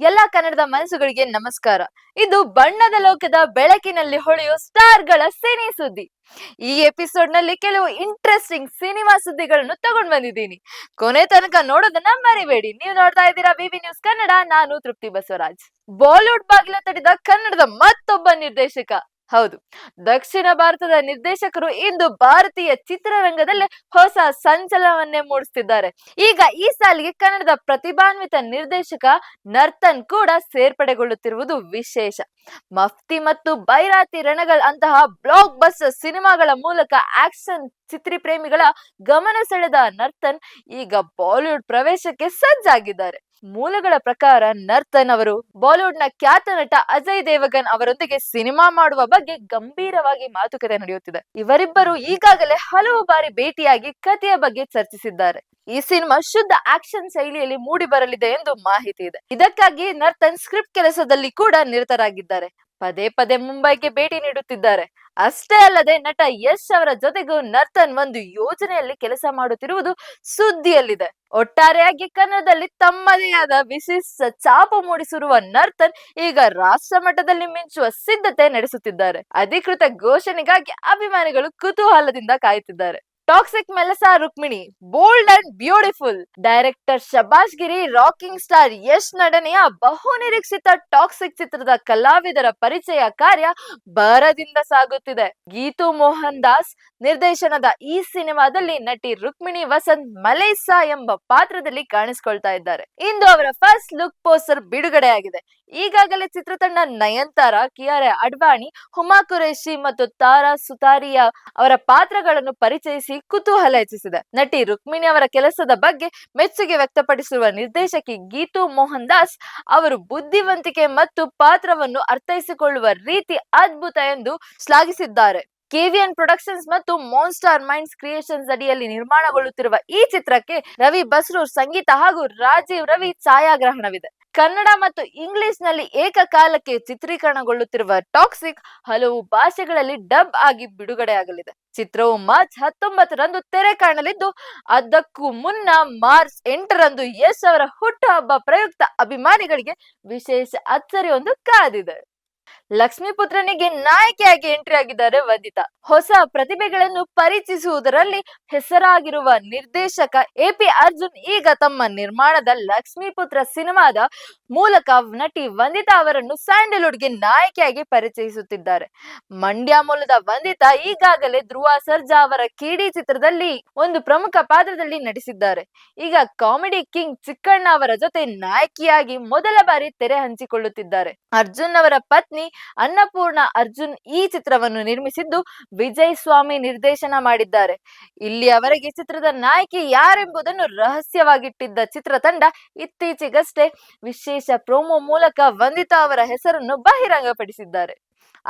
ಎಲ್ಲ ಕನ್ನಡದ ಮನಸ್ಸುಗಳಿಗೆ ನಮಸ್ಕಾರ. ಇದು ಬಣ್ಣದ ಲೋಕದ ಬೆಳಕಿನಲ್ಲಿ ಹೊಳೆಯೋ ಸ್ಟಾರ್ಗಳ ಸಿನಿ ಸುದ್ದಿ. ಈ ಎಪಿಸೋಡ್ನಲ್ಲಿ ಕೆಲವು ಇಂಟ್ರೆಸ್ಟಿಂಗ್ ಸಿನಿಮಾ ಸುದ್ದಿಗಳನ್ನು ತಗೊಂಡ್ ಬಂದಿದ್ದೀನಿ. ಕೊನೆ ತನಕ ನೋಡೋದನ್ನ ಮರಿಬೇಡಿ. ನೀವು ನೋಡ್ತಾ ಇದ್ದೀರಾ ವಿವಿ ನ್ಯೂಸ್ ಕನ್ನಡ, ನಾನು ತೃಪ್ತಿ ಬಸವರಾಜ್. ಬಾಲಿವುಡ್ ಬಾಗಿಲ ತಡೆದ ಕನ್ನಡದ ಮತ್ತೊಬ್ಬ ನಿರ್ದೇಶಕ. ಹೌದು. ದಕ್ಷಿಣ ಭಾರತದ ನಿರ್ದೇಶಕರು ಇಂದು ಭಾರತೀಯ ಚಿತ್ರರಂಗದಲ್ಲಿ ಹೊಸ ಸಂಚಲನವನ್ನೇ ಮೂಡಿಸ್ತಿದ್ದಾರೆ. ಈಗ ಈ ಸಾಲಿಗೆ ಕನ್ನಡದ ಪ್ರತಿಭಾನ್ವಿತ ನಿರ್ದೇಶಕ ನರ್ತನ್ ಕೂಡ ಸೇರ್ಪಡೆಗೊಳ್ಳುತ್ತಿರುವುದು ವಿಶೇಷ. ಮಫ್ತಿ ಮತ್ತು ಬೈರಾತಿ ರಣಗಳ್ ಅಂತಹ ಬ್ಲಾಕ್ ಬಸ್ ಸಿನಿಮಾಗಳ ಮೂಲಕ ಆಕ್ಷನ್ ಚಿತ್ರಿ ಪ್ರೇಮಿಗಳ ಗಮನ ಸೆಳೆದ ನರ್ತನ್ ಈಗ ಬಾಲಿವುಡ್ ಪ್ರವೇಶಕ್ಕೆ ಸಜ್ಜಾಗಿದ್ದಾರೆ. ಮೂಲಗಳ ಪ್ರಕಾರ ನರ್ತನ್ ಅವರು ಬಾಲಿವುಡ್ನ ಖ್ಯಾತ ನಟ ಅಜಯ್ ದೇವಗನ್ ಅವರೊಂದಿಗೆ ಸಿನಿಮಾ ಮಾಡುವ ಬಗ್ಗೆ ಗಂಭೀರವಾಗಿ ಮಾತುಕತೆ ನಡೆಯುತ್ತಿದೆ. ಇವರಿಬ್ಬರು ಈಗಾಗಲೇ ಹಲವು ಬಾರಿ ಭೇಟಿಯಾಗಿ ಕಥೆಯ ಬಗ್ಗೆ ಚರ್ಚಿಸಿದ್ದಾರೆ. ಈ ಸಿನಿಮಾ ಶುದ್ಧ ಆಕ್ಷನ್ ಶೈಲಿಯಲ್ಲಿ ಮೂಡಿ ಬರಲಿದೆ ಎಂದು ಮಾಹಿತಿ ಇದೆ. ಇದಕ್ಕಾಗಿ ನರ್ತನ್ ಸ್ಕ್ರಿಪ್ಟ್ ಕೆಲಸದಲ್ಲಿ ಕೂಡ ನಿರತರಾಗಿದ್ದಾರೆ. ಪದೇ ಪದೇ ಮುಂಬೈಗೆ ಭೇಟಿ ನೀಡುತ್ತಿದ್ದಾರೆ. ಅಷ್ಟೇ ಅಲ್ಲದೆ ನಟ ಯಶ್ ಅವರ ಜೊತೆಗೂ ನರ್ತನ್ ಒಂದು ಯೋಜನೆಯಲ್ಲಿ ಕೆಲಸ ಮಾಡುತ್ತಿರುವುದು ಸುದ್ದಿಯಲ್ಲಿದೆ. ಒಟ್ಟಾರೆಯಾಗಿ ಕನ್ನಡದಲ್ಲಿ ತಮ್ಮದೇ ಆದ ವಿಶಿಷ್ಟ ಛಾಪು ಮೂಡಿಸಿರುವ ನರ್ತನ್ ಈಗ ರಾಷ್ಟ್ರ ಮಟ್ಟದಲ್ಲಿ ಮಿಂಚುವ ಸಿದ್ಧತೆ ನಡೆಸುತ್ತಿದ್ದಾರೆ. ಅಧಿಕೃತ ಘೋಷಣೆಗಾಗಿ ಅಭಿಮಾನಿಗಳು ಕುತೂಹಲದಿಂದ ಕಾಯುತ್ತಿದ್ದಾರೆ. Toxic ಮೆಲಸಾ Rukmini bold and beautiful director ಶಬಾಷ್ ಗಿರಿ ರಾಕಿಂಗ್ ಸ್ಟಾರ್ ಯಶ್ ನಟನೆಯ ಬಹು ನಿರೀಕ್ಷಿತ ಟಾಕ್ಸಿಕ್ ಚಿತ್ರದ ಕಲಾವಿದರ ಪರಿಚಯ ಕಾರ್ಯ ಭರದಿಂದ ಸಾಗುತ್ತಿದೆ. ಗೀತು ಮೋಹನ್ ದಾಸ್ ನಿರ್ದೇಶನದ ಈ ಸಿನಿಮಾದಲ್ಲಿ ನಟಿ ರುಕ್ಮಿಣಿ ವಸಂತ್ ಮಲೇಸಾ ಎಂಬ ಪಾತ್ರದಲ್ಲಿ ಕಾಣಿಸಿಕೊಳ್ತಾ ಇದ್ದಾರೆ. ಇಂದು ಅವರ ಫಸ್ಟ್ ಲುಕ್ ಪೋಸ್ಟರ್ ಬಿಡುಗಡೆಯಾಗಿದೆ. ಈಗಾಗಲೇ ಚಿತ್ರತಂಡ ನಯನ್ತಾರ ಕಿಯಾರೆ ಅಡ್ವಾಣಿ, ಹುಮಾ ಕುರೇಶಿ ಮತ್ತು ತಾರಾ ಸುತಾರಿಯಾ ಅವರ ಪಾತ್ರಗಳನ್ನು ಪರಿಚಯಿಸಿ ಕುತೂಹಲ ಹೆಚ್ಚಿಸಿದೆ ನಟಿ ರುಕ್ಮಿಣಿ ಅವರ ಕೆಲಸದ ಬಗ್ಗೆ ಮೆಚ್ಚುಗೆ ವ್ಯಕ್ತಪಡಿಸಿರುವ ನಿರ್ದೇಶಕಿ ಗೀತು ಮೋಹನ್ ದಾಸ್ ಅವರು ಬುದ್ಧಿವಂತಿಕೆ ಮತ್ತು ಪಾತ್ರವನ್ನು ಅರ್ಥೈಸಿಕೊಳ್ಳುವ ರೀತಿ ಅದ್ಭುತ ಎಂದು ಶ್ಲಾಘಿಸಿದ್ದಾರೆ. ಕೆವಿಎನ್ ಪ್ರೊಡಕ್ಷನ್ಸ್ ಮತ್ತು ಮೋನ್ಸ್ಟಾರ್ ಮೈಂಡ್ಸ್ ಕ್ರಿಯೇಷನ್ಸ್ ಅಡಿಯಲ್ಲಿ ನಿರ್ಮಾಣಗೊಳ್ಳುತ್ತಿರುವ ಈ ಚಿತ್ರಕ್ಕೆ ರವಿ ಬಸ್ರೂರ್ ಸಂಗೀತ ಹಾಗೂ ರಾಜೀವ್ ರವಿ ಛಾಯಾಗ್ರಹಣವಿದೆ. ಕನ್ನಡ ಮತ್ತು ಇಂಗ್ಲಿಷ್ನಲ್ಲಿ ಏಕಕಾಲಕ್ಕೆ ಚಿತ್ರೀಕರಣಗೊಳ್ಳುತ್ತಿರುವ ಟಾಕ್ಸಿಕ್ ಹಲವು ಭಾಷೆಗಳಲ್ಲಿ ಡಬ್ ಆಗಿ ಬಿಡುಗಡೆಯಾಗಲಿದೆ ಚಿತ್ರವು ಮಾರ್ಚ್ ಹತ್ತೊಂಬತ್ತರಂದು ತೆರೆ ಕಾಣಲಿದ್ದು, ಅದಕ್ಕೂ ಮುನ್ನ ಮಾರ್ಚ್ ಎಂಟರಂದು ಯಶ್ ಅವರ ಹುಟ್ಟುಹಬ್ಬ ಪ್ರಯುಕ್ತ ಅಭಿಮಾನಿಗಳಿಗೆ ವಿಶೇಷ ಅಚ್ಚರಿಯೊಂದು ಕಾದಿದೆ. ಲಕ್ಷ್ಮೀಪುತ್ರನಿಗೆ ನಾಯಕಿಯಾಗಿ ಎಂಟ್ರಿ ಆಗಿದ್ದಾರೆ ವಂದಿತಾ. ಹೊಸ ಪ್ರತಿಭೆಗಳನ್ನು ಪರಿಚಯಿಸುವುದರಲ್ಲಿ ಹೆಸರಾಗಿರುವ ನಿರ್ದೇಶಕ ಎಪಿ ಅರ್ಜುನ್ ಈಗ ತಮ್ಮ ನಿರ್ಮಾಣದ ಲಕ್ಷ್ಮೀಪುತ್ರ ಸಿನಿಮಾದ ಮೂಲಕ ನಟಿ ವಂದಿತಾ ಅವರನ್ನು ಸ್ಯಾಂಡಲ್ವುಡ್ಗೆ ನಾಯಕಿಯಾಗಿ ಪರಿಚಯಿಸುತ್ತಿದ್ದಾರೆ. ಮಂಡ್ಯ ಮೂಲದ ವಂದಿತಾ ಈಗಾಗಲೇ ಧ್ರುವ ಸರ್ಜಾ ಅವರ ಕಿಡಿ ಚಿತ್ರದಲ್ಲಿ ಒಂದು ಪ್ರಮುಖ ಪಾತ್ರದಲ್ಲಿ ನಟಿಸಿದ್ದಾರೆ. ಈಗ ಕಾಮಿಡಿ ಕಿಂಗ್ ಚಿಕ್ಕಣ್ಣ ಅವರ ಜೊತೆ ನಾಯಕಿಯಾಗಿ ಮೊದಲ ಬಾರಿ ತೆರೆ ಹಂಚಿಕೊಳ್ಳುತ್ತಿದ್ದಾರೆ. ಅರ್ಜುನ್ ಅವರ ಪತ್ನಿ ಅನ್ನಪೂರ್ಣ ಅರ್ಜುನ್ ಈ ಚಿತ್ರವನ್ನು ನಿರ್ಮಿಸಿದ್ದು ವಿಜಯ್ ಸ್ವಾಮಿ ನಿರ್ದೇಶನ ಮಾಡಿದ್ದಾರೆ. ಇಲ್ಲಿಯವರೆಗೆ ಚಿತ್ರದ ನಾಯಕಿ ಯಾರೆಂಬುದನ್ನು ರಹಸ್ಯವಾಗಿಟ್ಟಿದ್ದ ಚಿತ್ರತಂಡ ಇತ್ತೀಚೆಗಷ್ಟೇ ವಿಶೇಷ ಪ್ರೋಮೋ ಮೂಲಕ ವಂದಿತಾ ಅವರ ಹೆಸರನ್ನು ಬಹಿರಂಗಪಡಿಸಿದ್ದಾರೆ.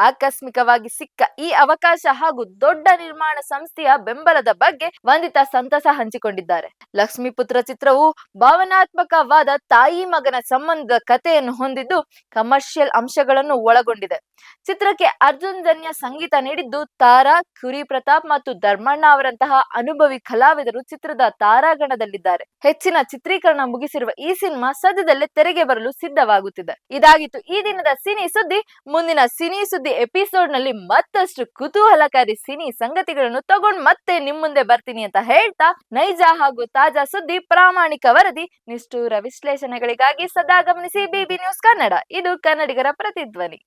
ಆಕಸ್ಮಿಕವಾಗಿ ಸಿಕ್ಕ ಈ ಅವಕಾಶ ಹಾಗೂ ದೊಡ್ಡ ನಿರ್ಮಾಣ ಸಂಸ್ಥೆಯ ಬೆಂಬಲದ ಬಗ್ಗೆ ವಂದಿತಾ ಸಂತಸ ಹಂಚಿಕೊಂಡಿದ್ದಾರೆ. ಲಕ್ಷ್ಮೀಪುತ್ರ ಚಿತ್ರವು ಭಾವನಾತ್ಮಕವಾದ ತಾಯಿ ಮಗನ ಸಂಬಂಧದ ಕಥೆಯನ್ನು ಹೊಂದಿದ್ದು ಕಮರ್ಷಿಯಲ್ ಅಂಶಗಳನ್ನು ಒಳಗೊಂಡಿದೆ. ಚಿತ್ರಕ್ಕೆ ಅರ್ಜುನ್ ಜನ್ಯ ಸಂಗೀತ ನೀಡಿದ್ದು ತಾರಾ ಕುರಿ ಪ್ರತಾಪ್ ಮತ್ತು ಧರ್ಮಣ್ಣ ಅವರಂತಹ ಅನುಭವಿ ಕಲಾವಿದರು ಚಿತ್ರದ ತಾರಾಗಣದಲ್ಲಿದ್ದಾರೆ. ಹೆಚ್ಚಿನ ಚಿತ್ರೀಕರಣ ಮುಗಿಸಿರುವ ಈ ಸಿನಿಮಾ ಸದ್ಯದಲ್ಲೇ ತೆರೆಗೆ ಬರಲು ಸಿದ್ಧವಾಗುತ್ತಿದೆ. ಇದಾಗಿತ್ತು ಈ ದಿನದ ಸಿನಿ ಸುದ್ದಿ. ಮುಂದಿನ ಸಿನಿ ಸುದ್ದಿ ಎಪಿಸೋಡ್ನಲ್ಲಿ ಮತ್ತಷ್ಟು ಕುತೂಹಲಕಾರಿ ಸಿನಿ ಸಂಗತಿಗಳನ್ನು ತಗೊಂಡ್ ಮತ್ತೆ ನಿಮ್ ಮುಂದೆ ಬರ್ತೀನಿ ಅಂತ ಹೇಳ್ತಾ ನೈಜ ಹಾಗೂ ತಾಜಾ ಸುದ್ದಿ ಪ್ರಾಮಾಣಿಕ ವರದಿ ನಿಷ್ಠೂರ ವಿಶ್ಲೇಷಣೆಗಳಿಗಾಗಿ ಸದಾ ಗಮನಿಸಿ ಬಿಬಿ ನ್ಯೂಸ್ ಕನ್ನಡ. ಇದು ಕನ್ನಡಿಗರ ಪ್ರತಿಧ್ವನಿ.